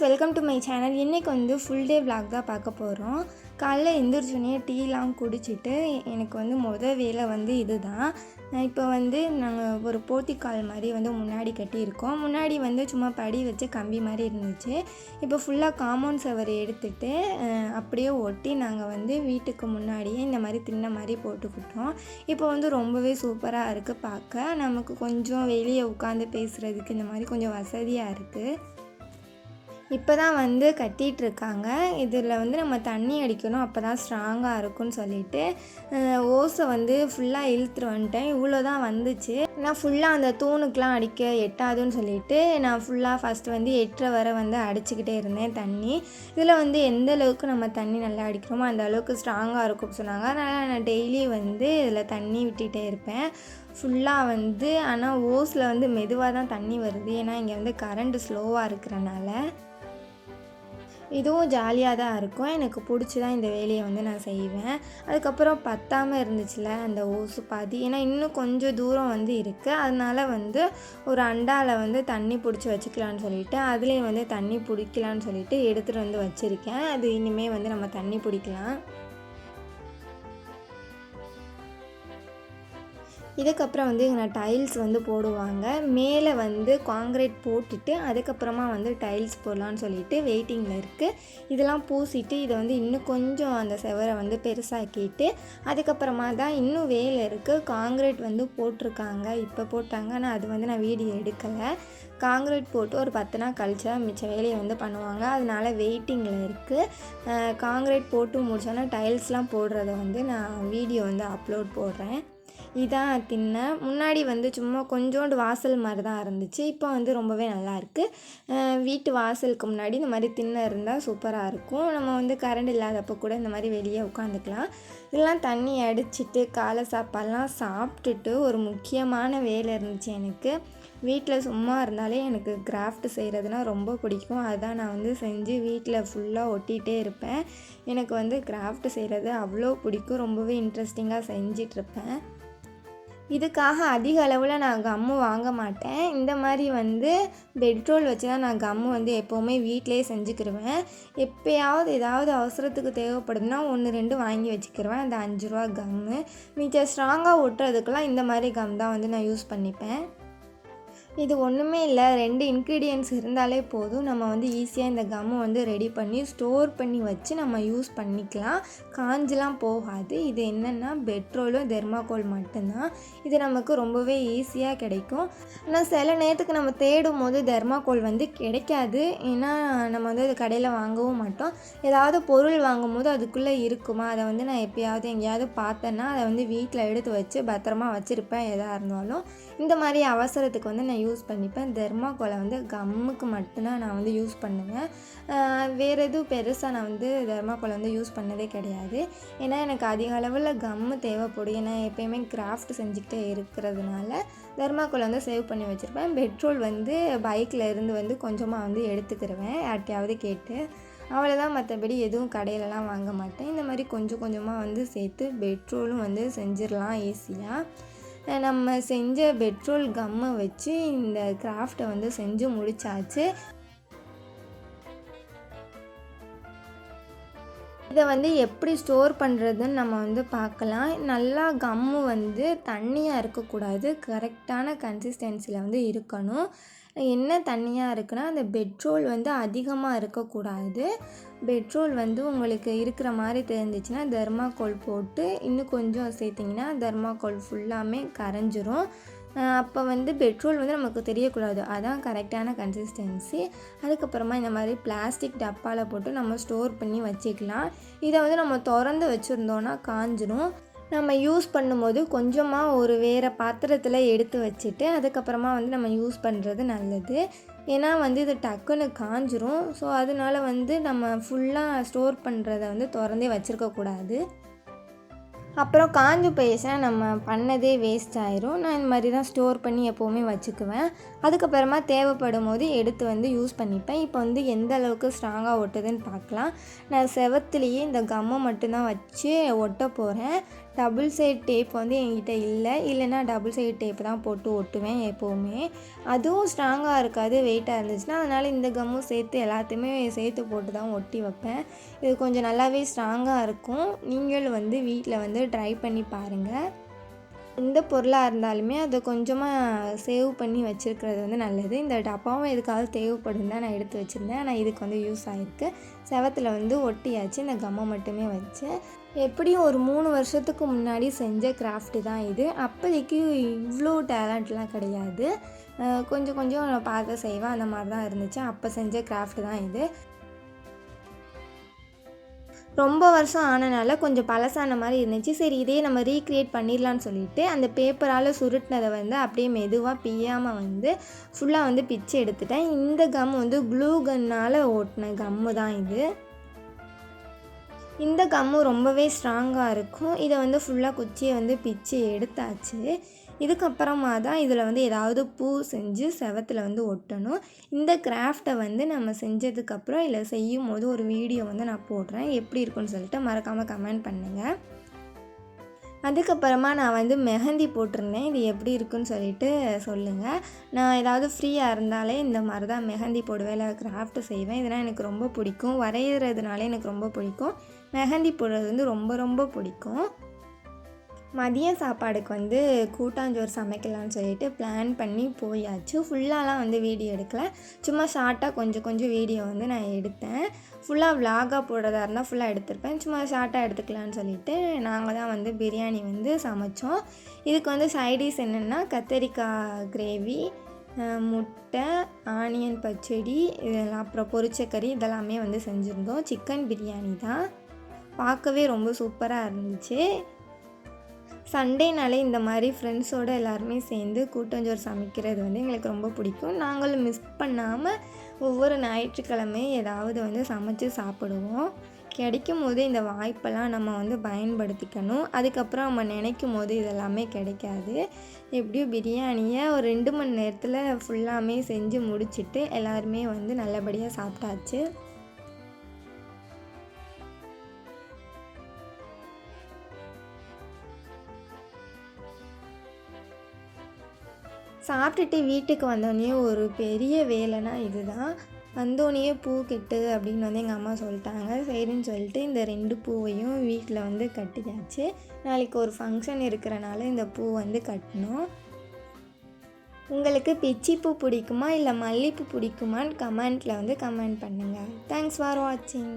Friends welcome to my channel இன்றைக்கி வந்து full day vlog தான் பார்க்க போகிறோம் காலைல எந்திரிச்சோடனே டீலாம் குடிச்சிட்டு எனக்கு வந்து மொதல் வேலை வந்து இதுதான். இப்போ வந்து நாங்கள் ஒரு போர்த்திக்கால் மாதிரி வந்து முன்னாடி கட்டியிருக்கோம். முன்னாடி வந்து சும்மா படி வச்சு கம்பி மாதிரி இருந்துச்சு. இப்போ ஃபுல்லாக காம்பவுண்ட் சவர் எடுத்துகிட்டு அப்படியே ஒட்டி நாங்கள் வந்து வீட்டுக்கு முன்னாடியே இந்த மாதிரி திண்ணை மாதிரி போட்டுக்கிட்டோம். இப்போ வந்து ரொம்பவே சூப்பராக இருக்குது பார்க்க. நமக்கு கொஞ்சம் வெளியே உட்காந்து பேசுகிறதுக்கு இந்த மாதிரி கொஞ்சம் வசதியாக இருக்குது இப்போ தான் வந்து கட்டிகிட்டு இருக்காங்க இதில் வந்து நம்ம தண்ணி அடிக்கணும். அப்போ தான் ஸ்ட்ராங்காக இருக்கும்னு சொல்லிட்டு ஓசை ஓஸை வந்து ஃபுல்லாக இழுத்துட்டு வந்துட்டேன் இவ்வளோ தான் வந்துச்சு. நான் ஃபுல்லாக அந்த தூணுக்கெலாம் அடிக்க எட்டாதுன்னு சொல்லிட்டு நான் ஃபுல்லாக ஃபஸ்ட்டு வந்து எட்டரை வரை வந்து அடிச்சுக்கிட்டே இருந்தேன் தண்ணி. இதில் வந்து எந்த அளவுக்கு நம்ம தண்ணி நல்லா அடிக்கிறோமோ அந்த அளவுக்கு ஸ்ட்ராங்காக இருக்கும்னு சொன்னாங்க. அதனால் நான் டெய்லி வந்து இதில் தண்ணி விட்டுகிட்டே இருப்பேன். ஃபுல்லாக வந்து ஆனால் ஓஸில் வந்து மெதுவாக தான் தண்ணி வருது. ஏன்னா இங்கே வந்து கரண்ட்டு ஸ்லோவாக இருக்கிறனால. இதுவும் ஜாலியாக தான் இருக்கும். எனக்கு பிடிச்சி தான் இந்த வேலையை வந்து நான் செய்வேன். அதுக்கப்புறம் பத்தாமல் இருந்துச்சுல அந்த ஓசு பாதி. ஏன்னா இன்னும் கொஞ்சம் தூரம் வந்து இருக்குது அதனால் வந்து ஒரு அண்டாவில் வந்து தண்ணி பிடிச்சி வச்சுக்கலான்னு சொல்லிட்டு அதுலேயும் வந்து தண்ணி பிடிக்கலான்னு சொல்லிட்டு எடுத்துகிட்டு வந்து வச்சுருக்கேன். அது இனிமேல் வந்து நம்ம தண்ணி பிடிக்கலாம். இதுக்கப்புறம் வந்து இங்கே டைல்ஸ் வந்து போடுவாங்க. மேலே வந்து காங்கிரீட் போட்டுட்டு அதுக்கப்புறமா வந்து டைல்ஸ் போடலான்னு சொல்லிட்டு வெயிட்டிங்கில் இருக்குது இதெல்லாம் பூசிட்டு இதை வந்து இன்னும் கொஞ்சம் அந்த செவரை வந்து பெருசாக்கிட்டு அதுக்கப்புறமா தான் இன்னும் வேலை இருக்குது காங்கிரீட் வந்து போட்டிருக்காங்க. இப்போ போட்டாங்க. ஆனால் அது வந்து நான் வீடியோ எடுக்கலை. காங்கிரீட் போட்டு ஒரு பத்து நாள் கழிச்சு தான் மிச்ச வேலையை வந்து பண்ணுவாங்க. அதனால வெயிட்டிங்கில் இருக்குது காங்கிரீட் போட்டு முடிச்சோன்னா டைல்ஸ்லாம் போடுறத வந்து நான் வீடியோ வந்து அப்லோட் போடுறேன். இதான் திண்ணை முன்னாடி வந்து சும்மா கொஞ்சோண்டு வாசல் மாதிரி தான் இருந்துச்சு. இப்போ வந்து ரொம்பவே நல்லாயிருக்கு வீட்டு வாசலுக்கு முன்னாடி இந்த மாதிரி திண்ணை இருந்தால் சூப்பராக இருக்கும். நம்ம வந்து கரண்ட் இல்லாதப்போ கூட இந்த மாதிரி வெளியே உட்காந்துக்கலாம். இதெல்லாம் தண்ணி அடிச்சிட்டு காலை சாப்பாடெலாம் சாப்பிட்டுட்டு ஒரு முக்கியமான வேலை இருந்துச்சு எனக்கு. வீட்டில் சும்மா இருந்தாலே எனக்கு கிராஃப்ட் செய்கிறதுனா ரொம்ப பிடிக்கும். அதுதான் நான் வந்து செஞ்சு வீட்டில் ஃபுல்லாக ஒட்டிகிட்டே இருப்பேன். எனக்கு வந்து கிராஃப்ட் செய்கிறது அவ்வளோ பிடிக்கும். ரொம்பவே இன்ட்ரெஸ்டிங்காக செஞ்சிட்ருப்பேன் இதுக்காக அதிக அளவில் நான் கம்மு வாங்க மாட்டேன். இந்த மாதிரி வந்து பெட்ரோல் வச்சு தான் நான் கம்மு வந்து எப்போவுமே வீட்டிலே செஞ்சுக்கிருவேன். எப்போயாவது ஏதாவது அவசரத்துக்கு தேவைப்படுதுன்னா ஒன்று ரெண்டு வாங்கி வச்சுக்கிருவேன். அந்த அஞ்சு ரூபா கம்மு மிச்சம் ஸ்ட்ராங்காக ஒட்டுறதுக்கெல்லாம் இந்த மாதிரி கம் தான் வந்து நான் யூஸ் பண்ணிப்பேன். இது ஒன்றுமே இல்லை. ரெண்டு இன்க்ரீடியன்ஸ் இருந்தாலே போதும். நம்ம வந்து ஈஸியாக இந்த கம்மை வந்து ரெடி பண்ணி ஸ்டோர் பண்ணி வச்சு நம்ம யூஸ் பண்ணிக்கலாம். காஞ்செலாம் போகாது. இது என்னென்னா பெட்ரோலும் தெர்மாகோல் மட்டும்தான். இது நமக்கு ரொம்பவே ஈஸியாக கிடைக்கும். ஆனால் சில நேரத்துக்கு நம்ம தேடும் போது தெர்மாகோல் வந்து கிடைக்காது. ஏன்னா நம்ம வந்து அது கடையில் வாங்கவும் மாட்டோம். ஏதாவது பொருள் வாங்கும் போது அதுக்குள்ளே இருக்குமா? அதை வந்து நான் எப்பயாவது எங்கேயாவது பார்த்தேன்னா அதை வந்து வீட்டில் எடுத்து வச்சு பத்திரமா வச்சுருப்பேன் எதாக இருந்தாலும். இந்த மாதிரி அவசரத்துக்கு வந்து நான் யூஸ் யூஸ் பண்ணிப்பேன். தெர்மாகோலை வந்து கம்முக்கு மட்டும்தான் நான் வந்து யூஸ் பண்ணுவேன். வேறு எதுவும் பெருசாக நான் வந்து தெர்மாகோலை வந்து யூஸ் பண்ணதே கிடையாது. ஏன்னா எனக்கு அதிக அளவில் கம்மு தேவைப்படும். ஏன்னா எப்பயுமே கிராஃப்ட் செஞ்சுக்கிட்டே இருக்கிறதுனால தெர்மாகோலை வந்து சேவ் பண்ணி வச்சுருப்பேன். பெட்ரோல் வந்து பைக்கில் இருந்து வந்து கொஞ்சமாக வந்து எடுத்துக்கிருவேன். யார்ட்டையாவது கேட்டு. அவ்வளோதான் மற்றபடி எதுவும் கடையிலலாம் வாங்க மாட்டேன். இந்த மாதிரி கொஞ்சம் கொஞ்சமாக வந்து சேர்த்து பெட்ரோலும் வந்து செஞ்சிடலாம் ஈஸியாக நம்ம செஞ்ச பெட்ரோல் கம்மை வச்சு இந்த கிராஃப்டை வந்து செஞ்சு முடித்தாச்சு இதை வந்து எப்படி ஸ்டோர் பண்ணுறதுன்னு நம்ம வந்து பார்க்கலாம். நல்லா கம்மு வந்து தண்ணியாக இருக்கக்கூடாது. கரெக்டான கன்சிஸ்டன்சியில் வந்து இருக்கணும். என்ன தண்ணியாக இருக்குன்னா அந்த பெட்ரோல் வந்து அதிகமாக இருக்கக்கூடாது. பெட்ரோல் வந்து உங்களுக்கு இருக்கிற மாதிரி தெரிஞ்சிச்சுன்னா தெர்மாக்கோல் போட்டு இன்னும் கொஞ்சம் சேர்த்திங்கன்னா தெர்மாக்கோல் ஃபுல்லாமே கரைஞ்சிரும். அப்போ வந்து பெட்ரோல் வந்து நமக்கு தெரியக்கூடாது. அதான் கரெக்டான கன்சிஸ்டன்சி அதுக்கப்புறமா இந்த மாதிரி பிளாஸ்டிக் டப்பாவில் போட்டு நம்ம ஸ்டோர் பண்ணி வச்சுக்கலாம். இதை வந்து நம்ம திறந்து வச்சுருந்தோன்னா காஞ்சிரும். நம்ம யூஸ் பண்ணும்போது கொஞ்சமாக ஒரு வேறு பாத்திரத்தில் எடுத்து வச்சுட்டு அதுக்கப்புறமா வந்து நம்ம யூஸ் பண்ணுறது நல்லது. ஏன்னா வந்து இது டக்குன்னு காஞ்சிரும். ஸோ அதனால வந்து நம்ம ஃபுல்லாக ஸ்டோர் பண்ணுறத வந்து திறந்தே வச்சுருக்கக்கூடாது. அப்புறம் காஞ்சு போயிடுச்சுன்னா நம்ம பண்ணதே வேஸ்ட் ஆயிரும். நான் இந்த மாதிரி தான் ஸ்டோர் பண்ணி எப்போவுமே வச்சுக்குவேன். அதுக்கப்புறமா தேவைப்படும் போது எடுத்து வந்து யூஸ் பண்ணிப்பேன். இப்போ வந்து எந்த அளவுக்கு ஸ்ட்ராங்காக ஒட்டுதுன்னு பார்க்கலாம் நான் செவத்துலேயே இந்த கம்மை மட்டும்தான் வச்சு ஒட்ட போகிறேன் டபுள் சைட் டேப் வந்து என்கிட்ட இல்லை. இல்லைன்னா டபுள் சைட் டேப் தான் போட்டு ஒட்டுவேன் எப்போவுமே. அதுவும் ஸ்ட்ராங்காக இருக்காது வெயிட்டாக இருந்துச்சுன்னா அதனால் இந்த கம்மும் சேர்த்து எல்லாத்தையுமே சேர்த்து போட்டு தான் ஒட்டி வைப்பேன். இது கொஞ்சம் நல்லாவே ஸ்ட்ராங்காக இருக்கும். நீங்களும் வந்து வீட்டில் வந்து ட்ரை பண்ணி பாருங்கள் எந்த பொருளாக இருந்தாலுமே அதை கொஞ்சமாக சேவ் பண்ணி வச்சுருக்கிறது வந்து நல்லது. இந்த டப்பாவும் எதுக்காவது தேவைப்படும் தான் நான் எடுத்து வச்சுருந்தேன். ஆனால் இதுக்கு வந்து யூஸ் ஆகிருக்கு செவத்தில் வந்து ஒட்டியாச்சு. இந்த கம்மை மட்டுமே வச்சேன் எப்படியும் ஒரு மூணு வருஷத்துக்கு முன்னாடி செஞ்ச கிராஃப்ட்டு தான் இது. அப்போதைக்கு இவ்வளோ டேலண்ட்லாம் கிடையாது. கொஞ்சம் கொஞ்சம் பார்த்து செய்வேன். அந்த மாதிரி தான் இருந்துச்சு. அப்போ செஞ்ச கிராஃப்ட் தான் இது. ரொம்ப வருஷம் ஆனனால கொஞ்சம் பழசான மாதிரி இருந்துச்சு. சரி இதே நம்ம ரீக்ரியேட் பண்ணிடலான்னு சொல்லிட்டு அந்த பேப்பரால் சுருட்டினதை வந்து அப்படியே மெதுவாக பிய்யாமல் வந்து ஃபுல்லாக வந்து பிச்சு எடுத்துட்டேன். இந்த கம் வந்து க்ளூ கன்னால் ஓட்டின கம்மு தான் இது. இந்த கம்மு ரொம்பவே ஸ்ட்ராங்காக இருக்கும். இதை வந்து ஃபுல்லாக குச்சியை வந்து பிச்சு எடுத்தாச்சு. இதுக்கப்புறமா தான் இதில் வந்து ஏதாவது பூ செஞ்சு செவத்தில் வந்து ஒட்டணும். இந்த கிராஃப்டை வந்து நம்ம செஞ்சதுக்கப்புறம் இல்லை செய்யும் போது ஒரு வீடியோ வந்து நான் போடுறேன். எப்படி இருக்குன்னு சொல்லிட்டு மறக்காமல் கமெண்ட் பண்ணுங்கள் அதுக்கப்புறமா நான் வந்து மெஹந்தி போட்டிருந்தேன். இது எப்படி இருக்குன்னு சொல்லிட்டு சொல்லுங்கள் நான் ஏதாவது ஃப்ரீயாக இருந்தாலே இந்த மாதிரி தான் மெஹந்தி போடுவேன். இல்லை கிராஃப்ட் செய்வேன். இதெல்லாம் எனக்கு ரொம்ப பிடிக்கும். வரைகிறதுனாலே எனக்கு ரொம்ப பிடிக்கும். மெஹந்தி போடுறது வந்து ரொம்ப ரொம்ப பிடிக்கும். மதிய சாப்பாடுக்கு வந்து கூட்டாஞ்சோறு சமைக்கலாம்னு சொல்லிட்டு பிளான் பண்ணி போயாச்சு. ஃபுல்லாலாம் வந்து வீடியோ எடுக்கலை. சும்மா ஷார்ட்டாக கொஞ்சம் கொஞ்சம் வீடியோ வந்து நான் எடுத்தேன். ஃபுல்லாக விலாகாக போடுறதா இருந்தால் ஃபுல்லாக எடுத்திருப்பேன். சும்மா ஷார்ட்டாக எடுத்துக்கலான்னு சொல்லிட்டு நாங்கள் தான் வந்து பிரியாணி வந்து சமைச்சோம். இதுக்கு வந்து சைடிஸ் என்னென்னா கத்தரிக்காய் கிரேவி முட்டை ஆனியன் பச்சடி இதெல்லாம் அப்புறம் பொரிச்சக்கறி இதெல்லாமே வந்து செஞ்சுருந்தோம். சிக்கன் பிரியாணி தான். பார்க்கவே ரொம்ப சூப்பராக இருந்துச்சு. சண்டேனாலே இந்த மாதிரி ஃப்ரெண்ட்ஸோடு எல்லாருமே சேர்ந்து கூட்டஞ்சோறு சமைக்கிறது வந்து எங்களுக்கு ரொம்ப பிடிக்கும். நாங்களும் மிஸ் பண்ணாமல் ஒவ்வொரு ஞாயிற்றுக்கிழமையும் ஏதாவது வந்து சமைச்சு சாப்பிடுவோம். கிடைக்கும் போது இந்த வாய்ப்பெல்லாம் நம்ம வந்து பயன்படுத்திக்கணும். அதுக்கப்புறம் நம்ம நினைக்கும் போது இதெல்லாமே கிடைக்காது. எப்படியும் பிரியாணியை ஒரு ரெண்டு மணி நேரத்தில் ஃபுல்லாமே செஞ்சு முடிச்சிட்டு எல்லாருமே வந்து நல்லபடியாக சாப்பிட்டாச்சு. சாப்பிட்டுட்டு வீட்டுக்கு வந்தோடனே ஒரு பெரிய வேலைனா இதுதான். வந்தோடனே பூ கெட்டு அப்படின்னு வந்து எங்கள் அம்மா சொல்லிட்டாங்க. சரின்னு சொல்லிட்டு இந்த ரெண்டு பூவையும் வீட்டில் வந்து கட்டியாச்சு. நாளைக்கு ஒரு ஃபங்க்ஷன் இருக்கிறனால இந்த பூ வந்து கட்டணும். உங்களுக்கு பிச்சிப்பூ பிடிக்குமா இல்லை மல்லிப்பூ பிடிக்குமான்னு கமெண்ட்டில் வந்து கமெண்ட் பண்ணுங்கள் தேங்க்ஸ் ஃபார் வாட்சிங்